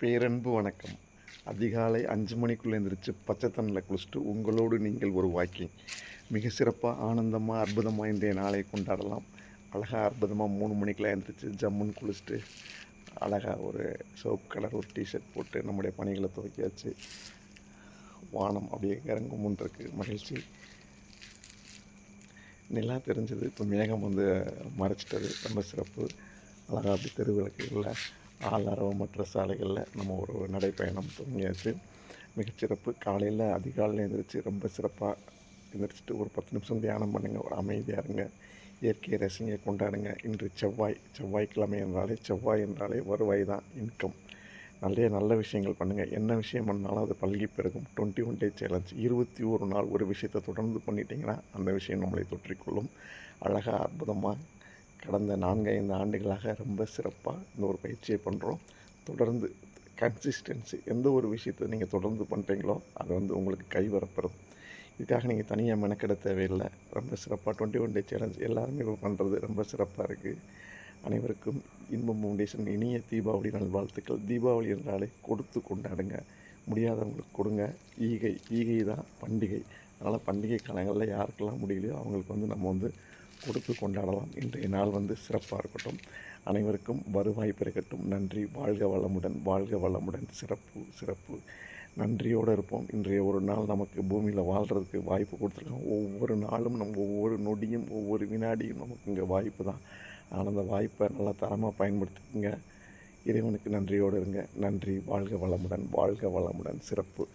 பேரன்பு வணக்கம். அதிகாலை அஞ்சு மணிக்குள்ளே எழுந்திரிச்சு பச்சை தண்ணியில் குளிச்சுட்டு உங்களோடு நீங்கள் ஒரு வாக்கிங் மிக சிறப்பாக ஆனந்தமாக அற்புதமாக இன்றைய நாளை கொண்டாடலாம். அழகாக அற்புதமாக மூணு மணிக்கெலாம் எழுந்திரிச்சு ஜம்முன்னு குளிச்சுட்டு அழகாக ஒரு சிவப்பு கலர் ஒரு டிஷர்ட் போட்டு நம்முடைய பணிகளை துவக்கியாச்சு. வானம் அப்படியே இறங்கும் இருக்கு. மகிழ்ச்சி. நிலா தெரிஞ்சது. இப்போ மேகம் வந்து மறைச்சிட்டது. ரொம்ப சிறப்பு. அழகாக அப்படி தெருவிளக்குகளில் ஆளாரவமற்ற சாலைகளில் நம்ம ஒரு நடைப்பயணம் தொடங்கியாச்சு. மிகச்சிறப்பு காலையில் அதிகாலையில் எழுந்திரிச்சு ரொம்ப சிறப்பாக எழுந்திரிச்சிட்டு ஒரு பத்து நிமிஷம் தியானம் பண்ணுங்கள் ஒரு அமைதியாக இருங்க. இயற்கையை ரசிங்க கொண்டாடுங்க. இன்று செவ்வாய். செவ்வாய்க்கிழமை என்றாலே செவ்வாய் என்றாலே வருவாய் தான். இன்கம். நிறைய நல்ல விஷயங்கள் பண்ணுங்கள் என்ன விஷயம் பண்ணாலும் அது பல்கி பெருகும். Twenty one day challenge. இருபத்தி ஒரு நாள் ஒரு விஷயத்தை தொடர்ந்து பண்ணிட்டீங்கன்னா அந்த விஷயம் நம்மளை தொற்றிக்கொள்ளும். அழகாக அற்புதமாக கடந்த நான்கு ஐந்து ஆண்டுகளாக ரொம்ப சிறப்பாக இந்த ஒரு பயிற்சியை பண்ணுறோம் தொடர்ந்து கன்சிஸ்டன்சி எந்த ஒரு விஷயத்தை நீங்கள் தொடர்ந்து பண்ணுறீங்களோ அது வந்து உங்களுக்கு கைவரப்படும் இதுக்காக நீங்கள் தனியாக மெனக்கெட தேவையில்லை. ரொம்ப சிறப்பாக டுவெண்ட்டி ஒன் டே சேலஞ்ச் எல்லாருமே இப்போ பண்ணுறது ரொம்ப சிறப்பாக இருக்குது அனைவருக்கும் இன்பம் ஃபவுண்டேஷன் இனிய தீபாவளி நல்வாழ்த்துக்கள். தீபாவளி என்றாலே கொடுத்து கொண்டாடுங்க. முடியாதவங்களுக்கு கொடுங்க. ஈகை ஈகை தான் பண்டிகை. அதனால் பண்டிகை காலங்களில் யாருக்கெல்லாம் முடியலையோ அவங்களுக்கு வந்து நம்ம வந்து கொடுத்து கொண்டாடலாம். இன்றைய நாள் வந்து சிறப்பாக இருக்கட்டும். அனைவருக்கும் வருவாய் பெருகட்டும். நன்றி. வாழ்க வளமுடன் வாழ்க வளமுடன். சிறப்பு சிறப்பு. நன்றியோடு இருப்போம். இன்றைய ஒரு நாள் நமக்கு பூமியில் வாழ்கிறதுக்கு வாய்ப்பு கொடுத்துருக்கோம் ஒவ்வொரு நாளும் நம்ம ஒவ்வொரு நொடியும் ஒவ்வொரு வினாடியும் நமக்கு இங்கே வாய்ப்பு தான். ஆனால் அந்த வாய்ப்பை நல்லா தரமாக பயன்படுத்திக்கோங்க. இறைவனுக்கு நன்றியோடு இருங்க. நன்றி. வாழ்க வளமுடன் வாழ்க வளமுடன். சிறப்பு.